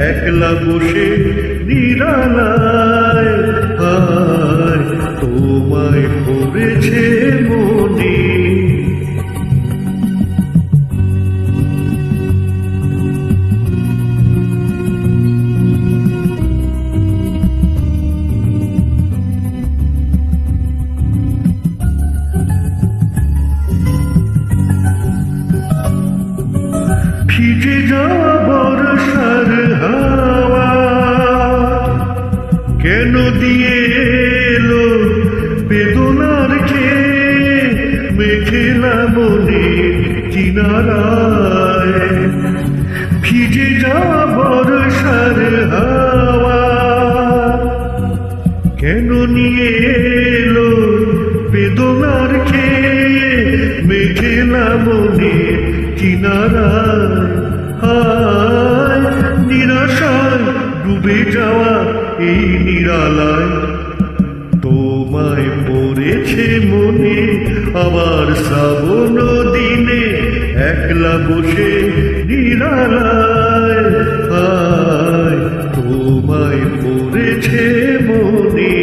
একলা বসে নিরালায় কেন দিয়ে এলো বেদনার খেয়ে মেঘেলা মনে কিনারায়? ভিজে যাওয়া বর্ষার হাওয়া কেন নিয়ে এলো বেদনার খেয়ে মেঘেলা কিনারায়? হায়, নিরাশায় ডুবে যাওয়া এই নিরালায়। তোমায় পড়েছে মনে আবার শ্রাবণ দিনে একলা বসে নিরালায়। তোমায় পড়েছে মনে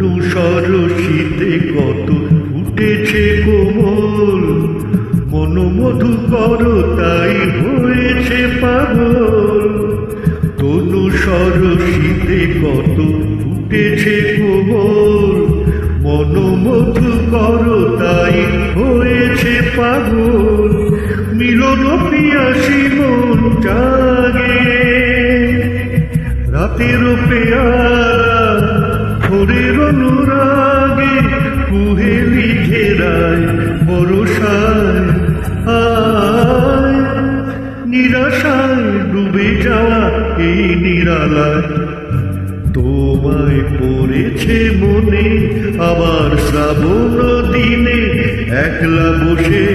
তনু সরসিতে কত ফুটেছে কোমল মনোমধু কর তাই হয়েছে পাগল। তনু সরসিতে কত ফুটেছে কোমল মনোমধু কর তাই হয়েছে পাগল। মিলন পিয়াসী মন জাগে, রাতের পেয়ারা ভোরের অনুরাগে কুহেলি ঘেরায় বরসায় আয়। নিরাশায় ডুবে যাওয়া এই নিরালায়। তোমায় পড়েছে মনে, আবার শ্রাবণ দিনে একলা বসে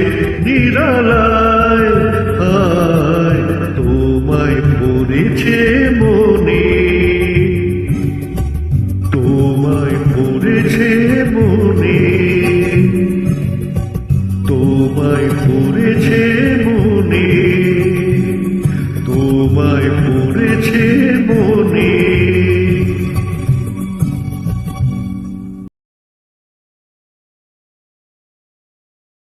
নিরালায়। তোমায় পড়েছে মনে। তোমায় পড়েছে